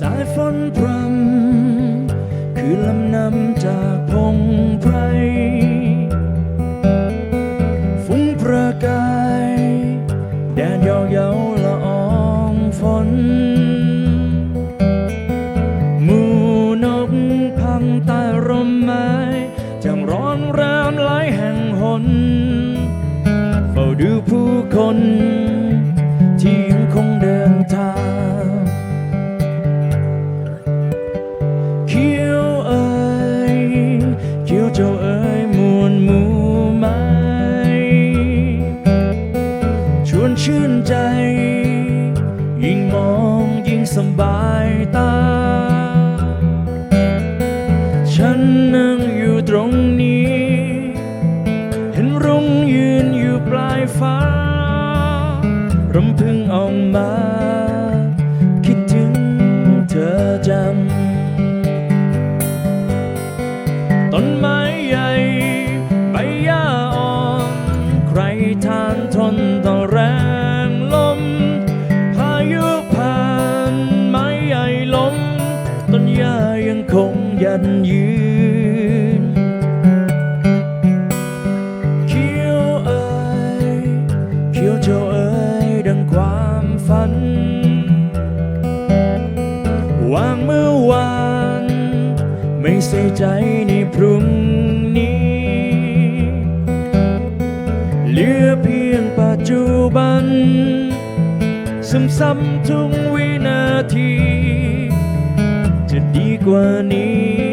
สายฝนพรำคือลำนำจากพงไพรฟุ้งประกาย แดดยาวเยาละอองฝนหมูนกพังใต้ร่มไม้จังร้อนแรมหลายแห่งหนเฝ้าดูผู้คน ยิ่งมองยิ่งสบายตา ฉันนั่งอยู่ตรงนี้ เห็นรุ่งยืนอยู่ปลายฟ้ารำพึงออกมา ยันยืนเขียวเอ่ยเขียวเจ้าเอ่ยดังความฝัน วางเมื่อวาน ไม่ใส่ใจในพรุ่งนี้ เหลือเพียงปัจจุบันซ้ำๆทุกวินาที จะดี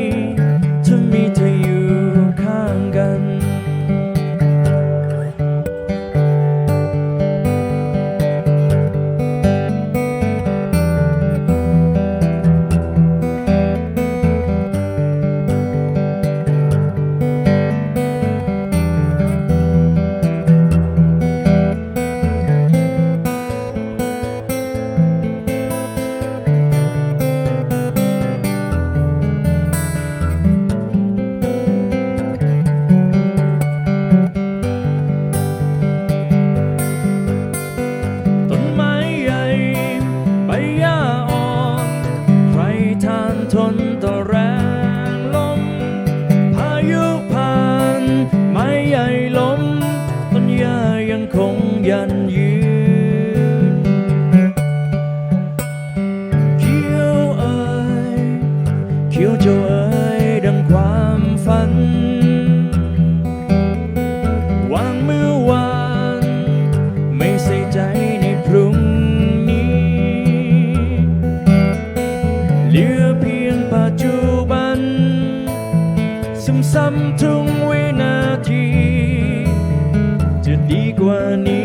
ทุกวินาที จะดีกว่านี้